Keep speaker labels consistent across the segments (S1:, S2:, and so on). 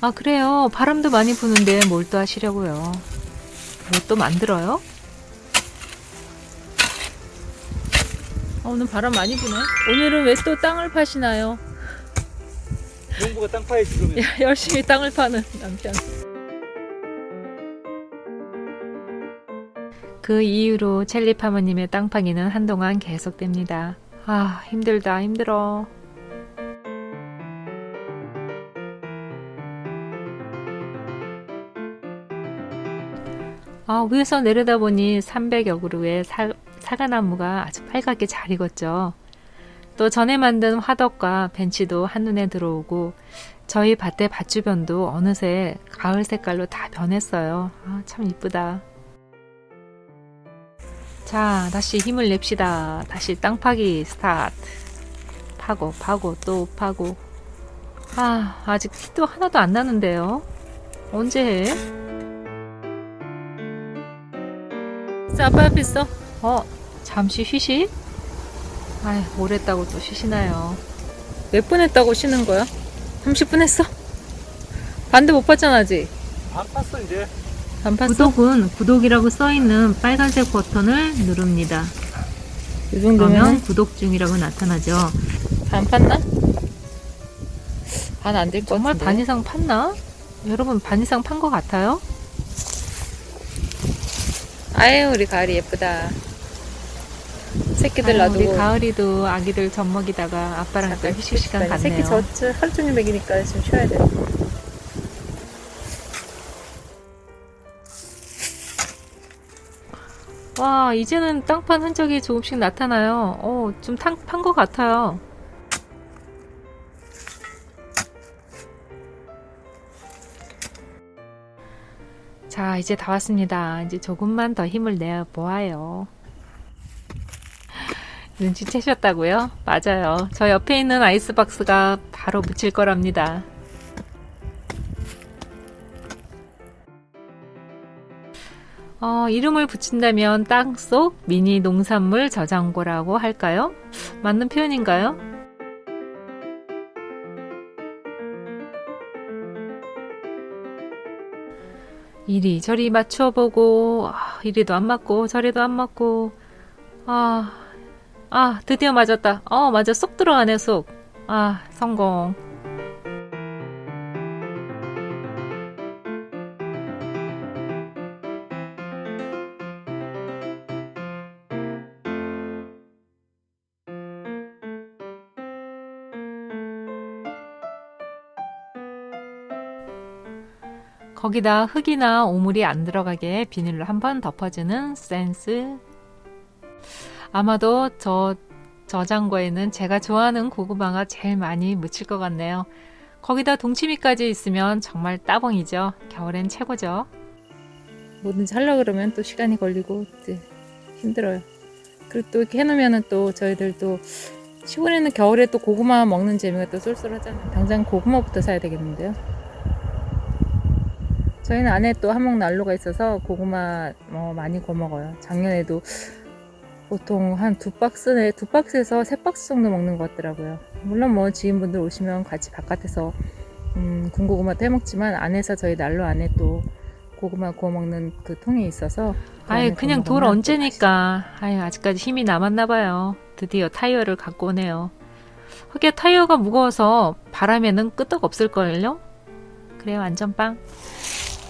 S1: 아, 그래요. 바람도 많이 부는데 뭘 또 하시려고요? 뭐 또 만들어요? 아, 오늘 바람 많이 부네. 오늘은 왜 또 땅을 파시나요?
S2: 농부가 땅 파야지 그러면.
S1: 열심히 땅을 파는 남편. 그 이후로 첼리 파머님의 땅 파기는 한동안 계속됩니다. 아, 힘들다, 힘들어. 아, 위에서 내려다보니 300여 그루의 사, 사과나무가 아주 빨갛게 잘 익었죠. 또 전에 만든 화덕과 벤치도 한눈에 들어오고 저희 밭의 밭 주변도 어느새 가을 색깔로 다 변했어요. 아, 참 이쁘다. 자, 다시 힘을 냅시다. 다시 땅 파기 스타트. 파고, 파고, 또 파고. 아, 아직 티도 하나도 안 나는데요. 언제 해? 아빠 옆에 있어. 어, 잠시 휴식? 아이, 뭘 했다고 또 쉬시나요? 몇 분 했다고 쉬는 거야? 30분 했어? 반대 못 봤잖아, 아직.
S2: 안 팠어 이제.
S1: 구독은 구독이라고 써있는 빨간색 버튼을 누릅니다.
S3: 이
S1: 그러면
S3: 정도면
S1: 구독 중이라고 나타나죠.
S3: 반 팠나? 반 안 될 것
S1: 정말
S3: 같은데.
S1: 반 이상 팠나? 여러분 반 이상 판 것 같아요?
S3: 아유 우리 가을이 예쁘다. 새끼들
S1: 아유, 우리
S3: 놔두고
S1: 가을이도 아기들 젖 먹이다가 아빠랑 또
S3: 잠깐
S1: 휴식 시간. 갖네요.
S3: 새끼 젖 하루 종일 먹이니까 좀 쉬어야 돼.
S1: 와 이제는 땅판 흔적이 조금씩 나타나요. 어, 좀판것 같아요. 자 이제 다 왔습니다. 이제 조금만 더 힘을 내어 보아요. 눈치채셨다고요? 맞아요. 저 옆에 있는 아이스박스가 바로 묻힐 거랍니다. 어, 이름을 붙인다면 땅속 미니 농산물 저장고라고 할까요? 맞는 표현인가요? 이리저리 맞춰 보고 아, 이리도 안 맞고 저리도 안 맞고 아, 아 드디어 맞았다. 어 맞아 쏙 들어가네 쏙. 아 성공. 거기다 흙이나 오물이 안 들어가게 비닐로 한번 덮어주는 센스. 아마도 저 저장고에는 제가 좋아하는 고구마가 제일 많이 묻힐 것 같네요. 거기다 동치미까지 있으면 정말 따봉이죠. 겨울엔 최고죠.
S3: 뭐든지 하려 그러면 또 시간이 걸리고 힘들어요. 그리고 또 이렇게 해놓으면은 또 저희들 또 시골에는 겨울에 또 고구마 먹는 재미가 또 쏠쏠하잖아요. 당장 고구마부터 사야 되겠는데요. 저희는 안에 또 한몫 난로가 있어서 고구마 어, 많이 구워 먹어요. 작년에도 보통 한 두 박스에 두 박스에서 세 박스 정도 먹는 것 같더라고요. 물론 뭐 지인분들 오시면 같이 바깥에서 음, 군고구마도 해 먹지만 안에서 저희 난로 안에 또 고구마 구워 먹는 그 통이 있어서 그
S1: 아예 그냥 돌 얹으니까 아유 아직까지 힘이 남았나 봐요. 드디어 타이어를 갖고 오네요. 하게 타이어가 무거워서 바람에는 끄떡 없을걸요? 그래요 안전빵.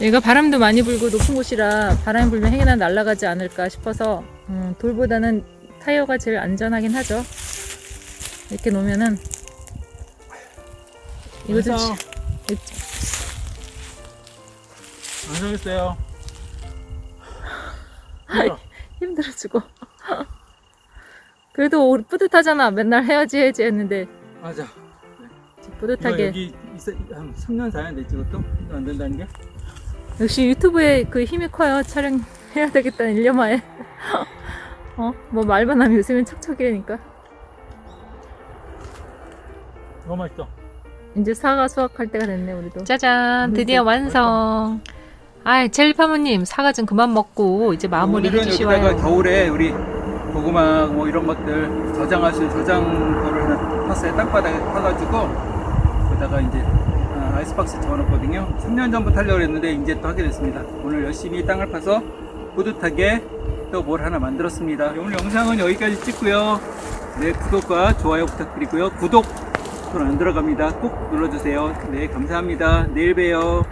S3: 얘가 바람도 많이 불고 높은 곳이라 바람이 불면 행여나 날아가지 않을까 싶어서 음, 돌보다는 타이어가 제일 안전하긴 하죠. 이렇게 놓으면은 이거 좀
S2: 완성.
S3: 치-
S2: 완성했어요.
S3: 힘들어 죽어. 그래도 우리 뿌듯하잖아. 맨날 해야지 해야지 했는데
S2: 맞아.
S3: 뿌듯하게
S2: 여기 있어 한 3년 4년 됐지 그것도 이거 안 된다는 게.
S3: 역시 유튜브에 그 힘이 커요. 촬영해야 되겠다는 일념하에. 어? 뭐 말만 하면 요즘엔 척척이라니까.
S2: 너무 맛있어.
S3: 이제 사과 수확할 때가 됐네 우리도.
S1: 짜잔 드디어 완성. 아이, 젤리파모님, 사과 좀 그만 먹고 이제 마무리
S2: 오늘은
S1: 해주시와요.
S2: 여기다가 겨울에 우리 고구마 뭐 이런 것들 저장할 수 있는 저장고를 하나 탔어요. 땅바닥에 타가지고 거기다가 이제 아, 아이스박스 적어놨거든요. 3년 전부터 하려고 했는데 이제 또 하게 됐습니다. 오늘 열심히 땅을 파서 뿌듯하게 또 뭘 하나 만들었습니다. 오늘 영상은 여기까지 찍고요. 네, 구독과 좋아요 부탁드리고요. 구독 손안 들어갑니다. 꼭 눌러주세요. 네, 감사합니다. 내일 봬요.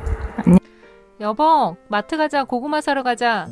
S1: 여보, 마트 가자. 고구마 사러 가자.